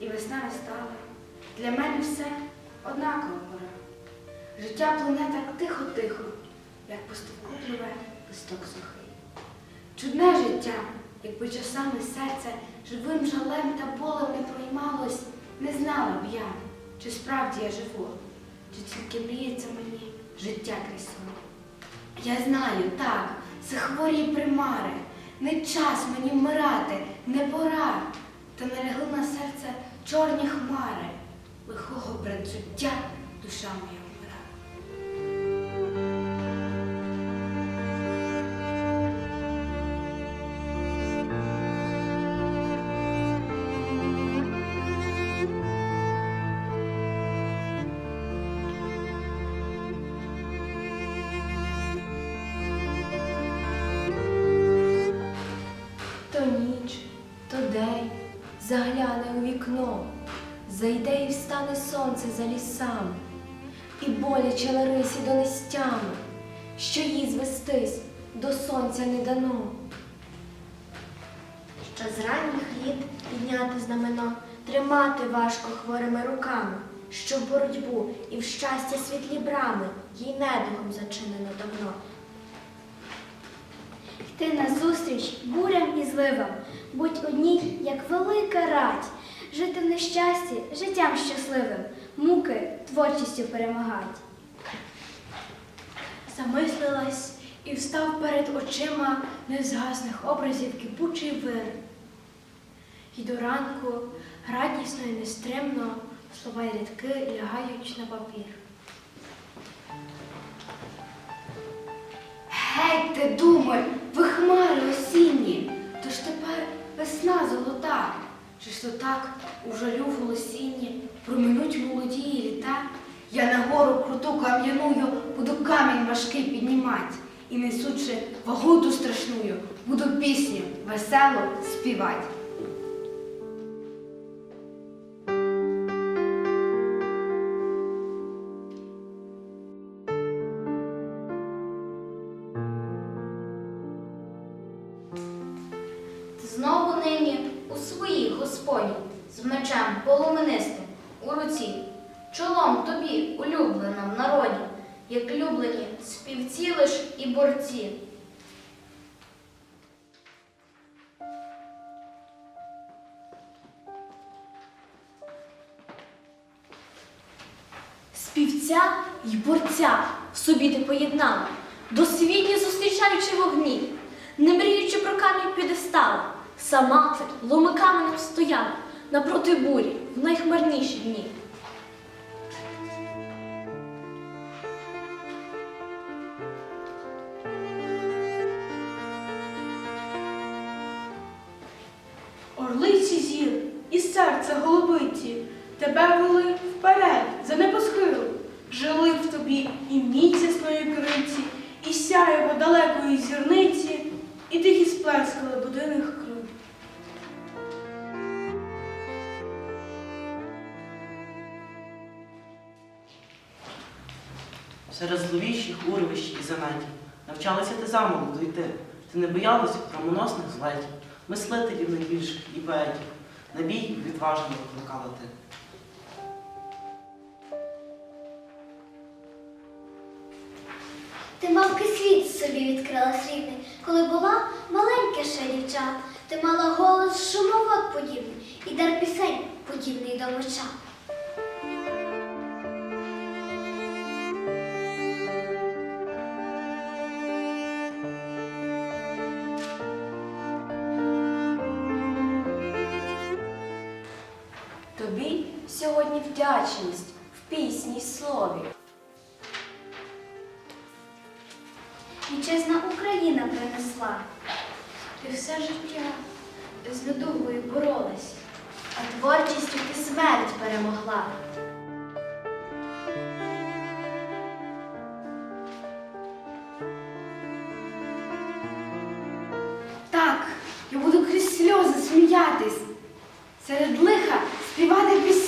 І весна настала. Для мене все однакова пора. Життя плине так тихо-тихо, як по ставку пливе листок сухий. Чудне життя, якби часами серце живим жалем та болем не проймалось, не знала б я, чи справді я живу, чи тільки мріється мені життя крізь. Я знаю, так, це хворі примари, не час мені вмирати, не пора, та налягли на серце чорні хмари, лихого предчуття душа моя. То ніч, то день загляне вікно, зайде і встане сонце за лісами, і боляче Ларисі донестями, що їй звестись до сонця не дано. Що з ранніх літ підняти знамено, тримати важко хворими руками, що в боротьбу і в щастя світлі брами їй недугом зачинено давно. Йти назустріч бурям і зливам, будь одній, як велика рать, жити в нещасті життям щасливим, муки творчістю перемагать. Замислилась і встав перед очима незгасних образів кипучий вир. І до ранку радісно і нестримно слова й рядки лягають на папір. Гетьте, думай, золота. Чи ж так у жалю в голосінні проминуть молоді літа? Я на гору круту кам'яную, буду камінь важкий піднімать, і несучи вагу ту страшную, буду пісню весело співать. Знову нині у своїй господі, з мечем полуминистим у руці, чолом тобі, улюбленому народі, як люблені співці лиш і борці. Співця й борця в собі ти поєднала, досвідні зустрічаючи вогні, не мріючи про камінь підестала, сама ти ломиками стояла напроти бурі в найхмарніші дні. Орлиці зір і серце голубиці, тебе вели вперед за небосхилу. Жили в тобі і міць криці, і сяєво далекої зірниці, Серед зловіщих урвищ і занятій навчалася ти замолоду йти. Ти не боялася промоносних злетів, мислителів найбільших і поетів. На бій відважно викликала ти. Ти мавки світ собі відкрила срібний, коли була маленьке ще дівча. Ти мала голос шумовод подібний і дар пісень подібний до меча. Тобі сьогодні вдячність в пісні й слові. Вітчизна Україна принесла. Ти все життя з недугою боролась. А творчістю ти смерть перемогла. Так, я буду крізь сльози сміятись, серед лиха bir